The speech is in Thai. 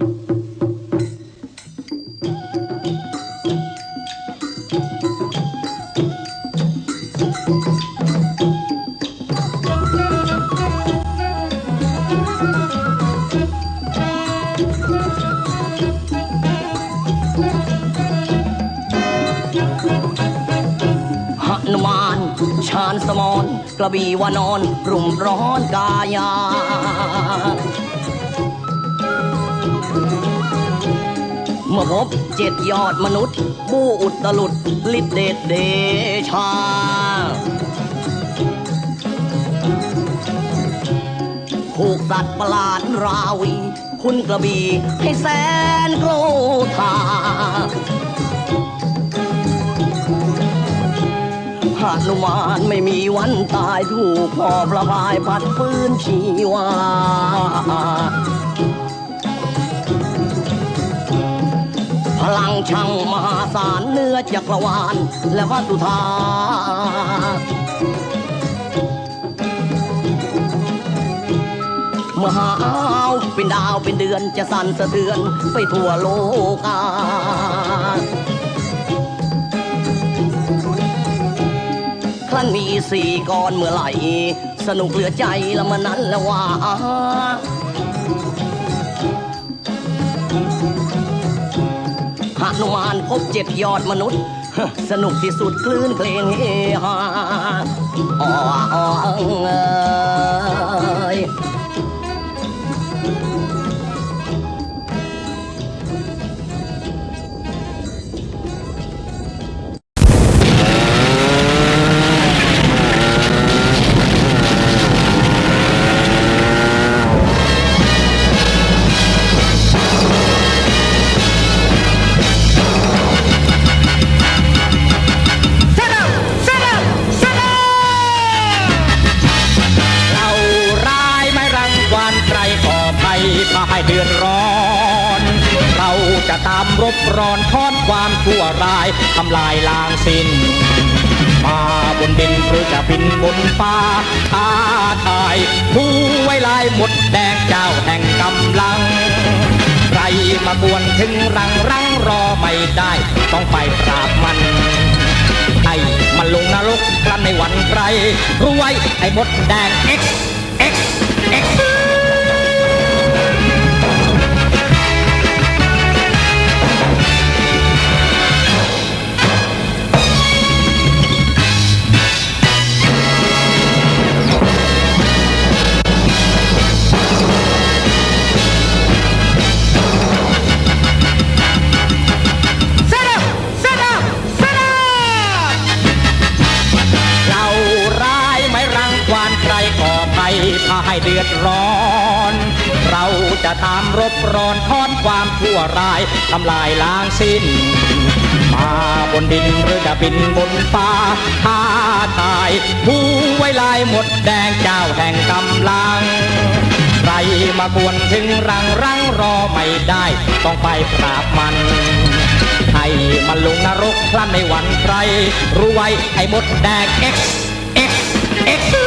หนุมานชาญสมรกระบี่วานอน รุ่มร้อนกายา เมื่อพบเจ็ดยอดมนุษย์ผู้อุตลุดฤทธิเดชเดชาผูกสัตว์ประหลาดราวี คุณกระบี่ให้แสนโกรธาหานุมานไม่มีวันตายถูกพ่อประพายพัดฟื้นชีวา ลังช่างมหาศาลเนื้อจักรวาลและวัตถุธาตุเมื่อหาวเป็นดาวเป็นเดือนจะสั่นสะเทือนไปทั่วโลกาครั้นมีสี่ก้อนเมื่อไหร่สนุกเหลือใจละมันนั้นละว่า นุมานพบเจ็ดยอดมนุษย์ สนุกที่สุดคลื่นเพลงเฮฮาอ๋ออ๋อเอย ภัยพาให้เดือดร้อน เราจะตามรบรอนทอนความชั่วร้ายทำลายล้างสิ้น มาบนดินหรือจะบินบนฟ้าท้าทายผู้ไว้ลายหมดแดงเจ้าแห่งกำลังใครมากวนถึงรังรังรอไม่ได้ ต้องไปปราบมันให้มันลงนรกกลั้นในวันใครรว้ไอ้มดแดง X X X เดือดร้อน เราจะตามรบรอนทอนความชั่วร้ายทำลายล้างสิ้น มาบนดินหรือจะบินบนฟ้าท้าทายผู้ไว้ลายหมดแดงเจ้าแห่งกำลังใครมากวนถึงรังรังรอไม่ได้ ต้องไปปราบมันให้มันลงนรกพลันในวันใครรู้ไว้ไอ้หมดแดง X X X